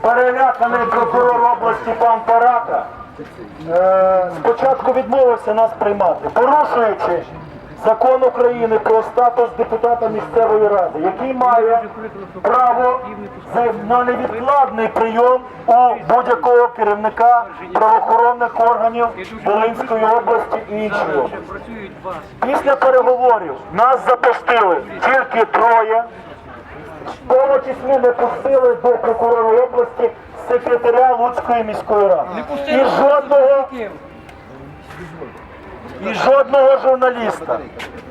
переляканий прокурор області пан Парака е, спочатку відмовився нас приймати, порушуючи закон України про статус депутата місцевої ради, який має право на невідкладний прийом у будь-якого керівника правоохоронних органів Волинської області і області. Після переговорів нас запустили тільки троє. Тому числі не пустили до прокурора області секретаря Луцької міської ради. І жодного, і жодного журналіста.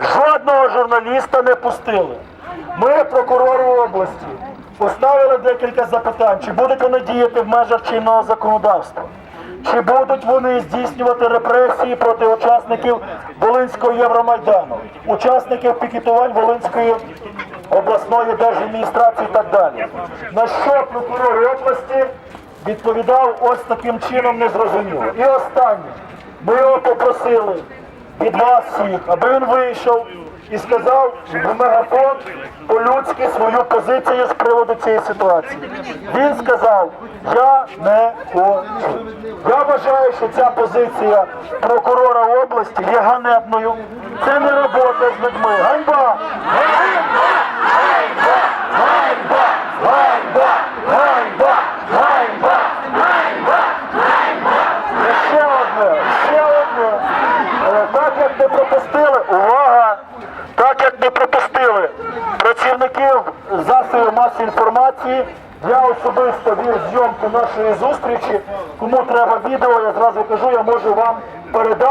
Жодного журналіста не пустили. Ми, прокурору області, поставили декілька запитань, чи будуть вони діяти в межах чинного законодавства. Чи будуть вони здійснювати репресії проти учасників Волинського Євромайдану, учасників пікетувань Волинської обласної держадміністрації і так далі. На що прокурор області відповідав ось таким чином незрозуміло. І останнє, ми його попросили від вас всіх, аби він вийшов і сказав в мегафон по-людськи свою позицію з приводу цієї ситуації. Він сказав, я не хочу. Я вважаю, що ця позиція прокурора області є ганебною. Це не робота з людьми. Ганьба! Ганьба! Ганьба! Ганьба! Ганьба! Ганьба! І Ще одне, ще одне. Е, Так як не пропустили, увага! Так як не пропустили працівників засобів масової інформації, я особисто вів зйомку нашої зустрічі. Кому треба відео, я зразу кажу, я можу вам передати.